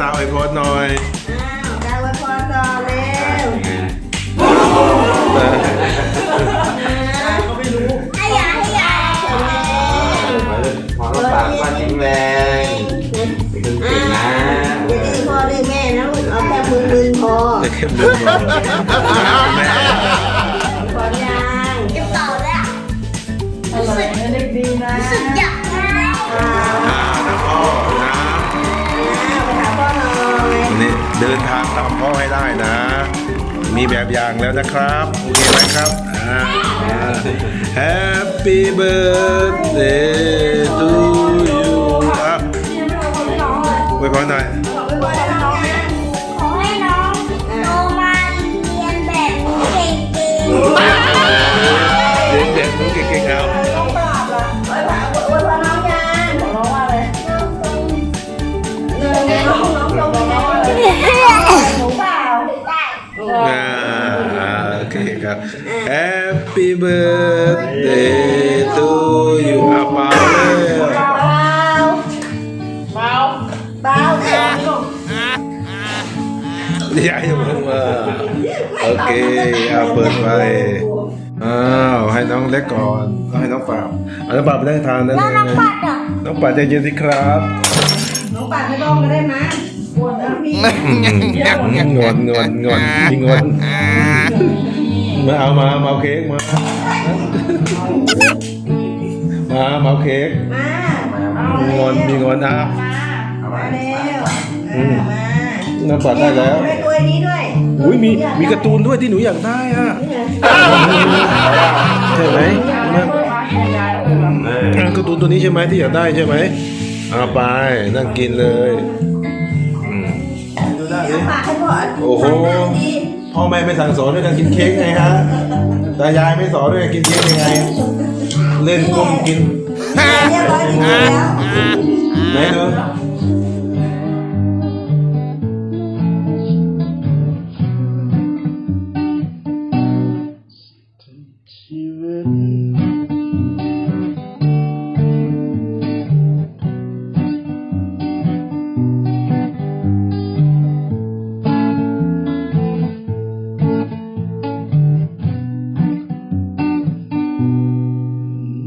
ตาอวยพรหน่อยอ้าวได้ไว้พรต่อเร็วให้ยาให้ยาแข็งแรงขอรับปากว่าแข็งแรงเป็นคนเก่งนะอย่าดื้อพ่อดื้อแม่นะลูกเอาแค่มึนๆพอจะเข้มเดือดร้อนแม่พอ ตามพ่อให้ได้นะ มีแบบอย่างแล้วนะครับ โอเคไหมครับอ่าอ่า Happy birthday to you อะไว้พรหน่อย เคครับ Happy birthday to you อะเปล่าเลยเปล่าเปล่าเปล่าเดี๋ยวลูกยายยังบอกว่าโอเคเอาเปิดไปอ้าวให้น้องเล็กก่อนเอาให้น้องปราบเอาน้องปราบไปได้ทานนั่นแล้วเอน้องงปัดอะน้องปราบใจเย็นสิครับ น้องปัดไม่ต้องก็ได้มั้ยปวดนะพี่งอนงอนงอนมีงอน มาเอามามาเอาเค้กมา มามาเอาเค้กมาเอามีงอนมีงอนนะมาเร็วอืมมาน้องปราบได้แล้วด้วยตัวนี้ด้วยอุ้ยมีมีการ์ตูนด้วยที่หนูอยากได้อะใช่ไหมการ์ตูนตัวนี้ใช่ไหมที่อยากได้ใช่ไหมเอาไปนั่งกินเลยอืมดูได้ดิปากให้พ่อโอ้โห พ่อแม่ไม่สั่งสอนด้วยการกินเค้กไงฮะตายายไม่สอนด้วยการกินเค้กยังไง เล่นก้มกินเรียบร้อยจริงๆแล้ว ไหนดู